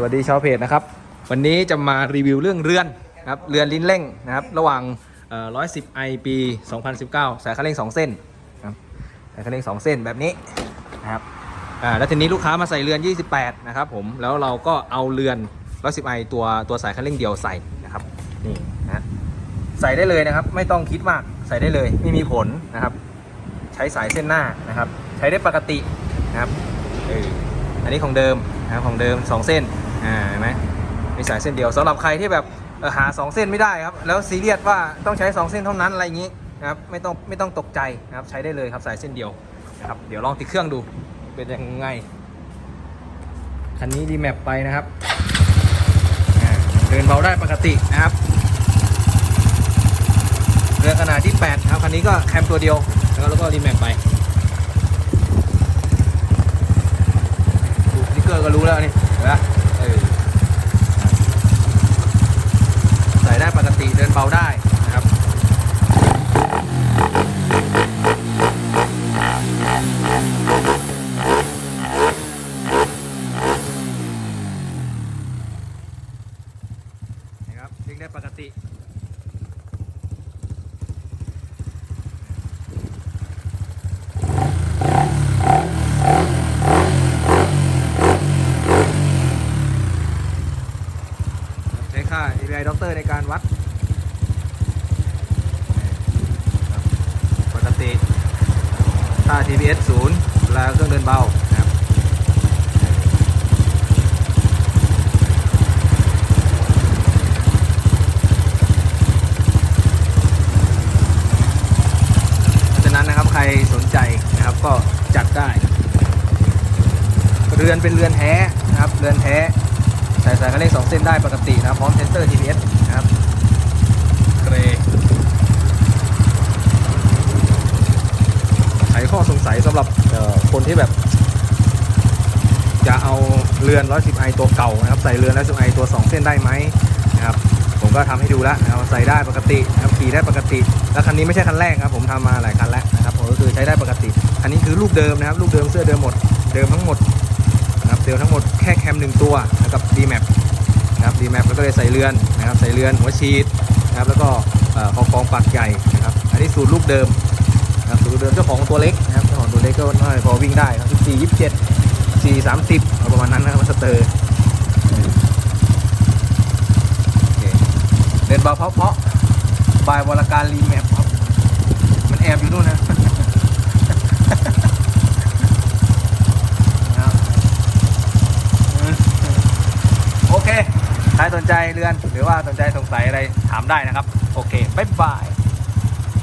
สวัสดีชาวเพจนะครับ วันนี้จะมารีวิวเรื่องเรือนนะครับเรือนลิ้นเร่งนะครับ ระหว่าง110 i ปี 2019 สายคันเร่ง 2 เส้นนะครับสายคันเร่ง 2 เส้นแบบนี้นะครับแล้วทีนี้ลูกค้ามาใส่เรือน 28 นะครับผมแล้วเราก็เอาเรือน110 i ตัวตัวสายคันเร่งเดียวใส่นะครับนี่นะใส่ได้เลยนะครับ ไม่ต้องคิดมากใส่ได้เลยไม่มีผลนะครับ ใช้สายเส้นหน้านะครับ ใช้ได้ปกตินะครับเอออันนี้ของเดิมนะครับของเดิม 2 เส้น อ่าเห็นไหมมีสายเส้นเดียวสำหรับใครที่แบบเอ่อหา 2 เส้นไม่ได้ครับ แล้วซีเรียสว่าต้องใช้ 2 เส้นเท่านั้นอะไรอย่างนี้นะครับไม่ต้องไม่ต้องตกใจนะครับใช้ได้เลยครับสายเส้นเดียวนะครับเดี๋ยวลองติดเครื่องดูเป็นยังไงคันนี้ดีแมปไปนะครับเดินเบาได้ปกตินะครับเรือขนาดที่8ครับคันนี้ก็แคมตัวเดียวแล้วก็รีแมปไปดูสติ๊กเกอร์ก็รู้แล้วนี่เห็นปะเได้ปกติ ใช้ค่า API Doctor ในการวัดปกติค่า TPS 0เวลาเครื่องเดินเบานะครับเพราะฉะนั้นนะครับใคร สนใจนะครับก็จัดได้ เรือนเป็นเรือนแท้นะครับ เรือนแท้ใส่สายคันเร่งสองเส้นได้ปกตินะครับพร้อมเซนเซอร์ GPS นะครับเกรย์ไขข้อสงสัยสำหรับเอ่อคนที่แบบจะเอาเรือน 110i ตัวเก่านะครับ ใส่เรือน 110i ตัว 2 เส้นได้ไหมนะครับ ผมก็ทำให้ดูแล้วนะครับใส่ได้ปกตินะครับขี่ได้ปกติ แล้วคันนี้ไม่ใช่คันแรกนะครับ ผมทำมาหลายคันแล้วนะครับผมก็ คือใช้ได้ปกติ อันนี้คือลูกเดิมนะครับลูกเดิมเสื้อเดิมหมดเดิมทั้งหมดนะครับเดิมทั้งหมดแค่แคมหนึ่งตัวนะครับ D map นะครับ D map แล้วก็เลยใส่เรือนนะครับใส่เรือนหัวชีดนะครับแล้วก็เอ่อคอกองปากใหญ่นะครับอันนี้สูตรลูกเดิมนะครับสูตรลูกเดิมเจ้าของตัวเล็กนะครับเจ้าของตัวเล็กก็น่าพอวิ่งได้ครับสี่ยี่สิบเจ็ดสี่สามสิบประมาณนั้นนะครับสเตอร์เดินเบาเพาะเพาะบายวรการรีแมปครับมันแอบอยู่นู่นนะ นะครับ โอเค ใครสนใจเรือนหรือว่าสนใจสงสัยอะไรถามได้นะครับ โอเค บ๊ายบาย